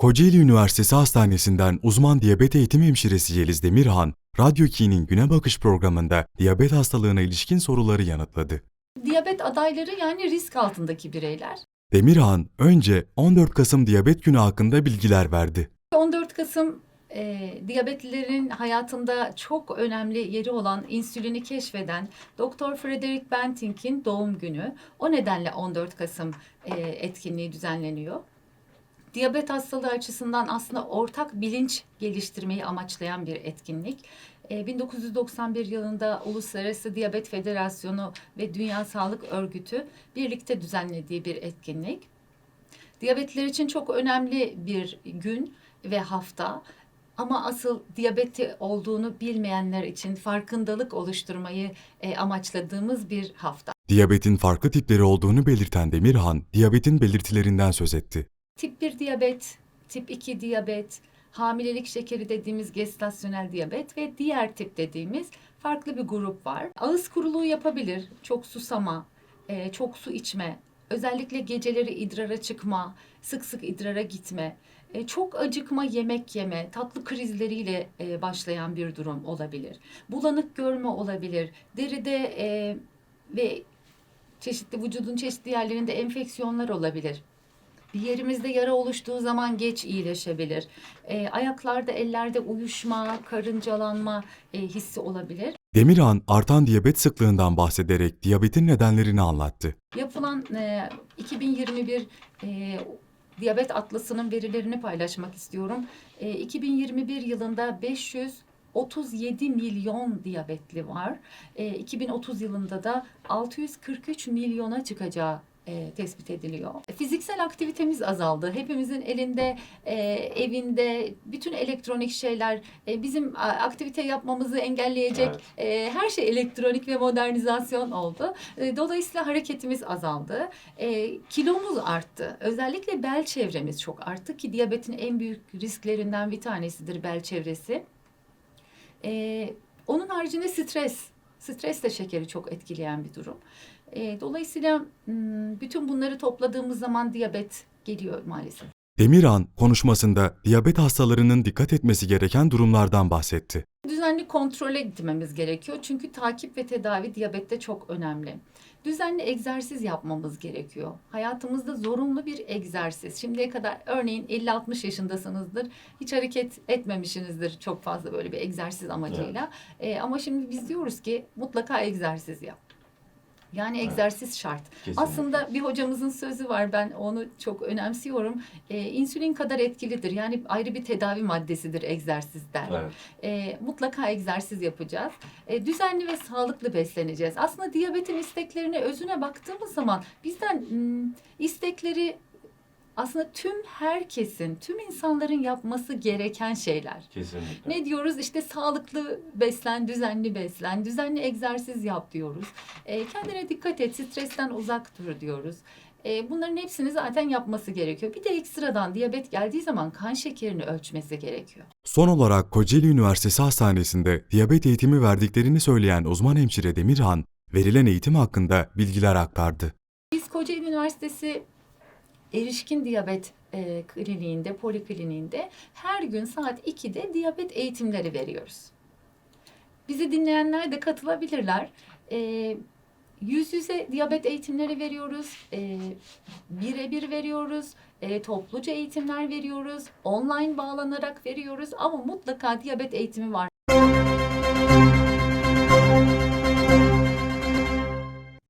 Kocaeli Üniversitesi Hastanesi'nden uzman diyabet eğitim hemşiresi Yeliz Demirhan, Radyo 2'nin Güne Bakış programında diyabet hastalığına ilişkin soruları yanıtladı. Diyabet adayları yani risk altındaki bireyler. Demirhan, önce 14 Kasım Diyabet Günü hakkında bilgiler verdi. 14 Kasım e, diyabetlilerin hayatında çok önemli yeri olan insülini keşfeden Dr. Frederick Banting'in doğum günü. O nedenle 14 Kasım e, etkinliği düzenleniyor. Diyabet hastalığı açısından aslında ortak bilinç geliştirmeyi amaçlayan bir etkinlik. E, 1991 yılında Uluslararası Diyabet Federasyonu ve Dünya Sağlık Örgütü birlikte düzenlediği bir etkinlik. Diyabetler için çok önemli bir gün ve hafta. Ama asıl diyabeti olduğunu bilmeyenler için farkındalık oluşturmayı e, amaçladığımız bir hafta. Diyabetin farklı tipleri olduğunu belirten Demirhan, diyabetin belirtilerinden söz etti. Tip 1 diyabet, tip 2 diyabet, hamilelik şekeri dediğimiz gestasyonel diyabet ve diğer tip dediğimiz farklı bir grup var. Ağız kuruluğu yapabilir, çok susama, e, çok su içme, özellikle geceleri idrara çıkma, sık sık idrara gitme, e, çok acıkma, yemek yeme, tatlı krizleriyle e, başlayan bir durum olabilir. Bulanık görme olabilir, deride ve çeşitli vücudun çeşitli yerlerinde enfeksiyonlar olabilir. Bir yerimizde yara oluştuğu zaman geç iyileşebilir. E, ayaklarda, ellerde uyuşma, karıncalanma e, hissi olabilir. Demirhan, artan diyabet sıklığından bahsederek diyabetin nedenlerini anlattı. Yapılan e, 2021 e, diyabet atlasının verilerini paylaşmak istiyorum. E, 2021 yılında 537 milyon diyabetli var. E, 2030 yılında da 643 milyona çıkacağı e, tespit ediliyor. Fiziksel aktivitemiz azaldı. Hepimizin elinde, e, evinde bütün elektronik şeyler e, bizim aktivite yapmamızı engelleyecek e, her şey elektronik ve modernizasyon oldu. E, dolayısıyla hareketimiz azaldı. E, kilomuz arttı. Özellikle bel çevremiz çok arttı ki diyabetin en büyük risklerinden bir tanesidir bel çevresi. E, onun haricinde stres. Stres de şekeri çok etkileyen bir durum. E, dolayısıyla bütün bunları topladığımız zaman diyabet geliyor maalesef. Demirhan, konuşmasında diyabet hastalarının dikkat etmesi gereken durumlardan bahsetti. Düzenli kontrole gitmemiz gerekiyor. Çünkü takip ve tedavi diyabette çok önemli. Düzenli egzersiz yapmamız gerekiyor. Hayatımızda zorunlu bir egzersiz. Şimdiye kadar örneğin 50-60 yaşındasınızdır. Hiç hareket etmemişsinizdir çok fazla böyle bir egzersiz amacıyla. Ee, ama şimdi biz diyoruz ki mutlaka egzersiz yap. Yani Evet. egzersiz şart. Kesinlikle. Aslında bir hocamızın sözü var ben onu çok önemsiyorum. Ee, insülin kadar etkilidir. Yani ayrı bir tedavi maddesidir egzersiz der. Evet. E, mutlaka egzersiz yapacağız. E, düzenli ve sağlıklı besleneceğiz. Aslında diyabetin isteklerine, özüne baktığımız zaman bizden hmm, istekleri aslında tüm herkesin, tüm insanların yapması gereken şeyler. Kesinlikle. Ne diyoruz? İşte sağlıklı beslen, düzenli beslen, düzenli egzersiz yap diyoruz. E, kendine dikkat et, stresten uzak dur diyoruz. E, bunların hepsini zaten yapması gerekiyor. Bir de ekstradan diyabet geldiği zaman kan şekerini ölçmesi gerekiyor. Son olarak Kocaeli Üniversitesi Hastanesi'nde diyabet eğitimi verdiklerini söyleyen uzman hemşire Demirhan, verilen eğitim hakkında bilgiler aktardı. Biz Kocaeli Üniversitesi Erişkin Diyabet e, Kliniğinde, Polikliniğinde her gün saat 2'de diyabet eğitimleri veriyoruz. Bizi dinleyenler de katılabilirler. E, yüz yüze diyabet eğitimleri veriyoruz, e, birebir veriyoruz, e, topluca eğitimler veriyoruz, online bağlanarak veriyoruz ama mutlaka diyabet eğitimi var.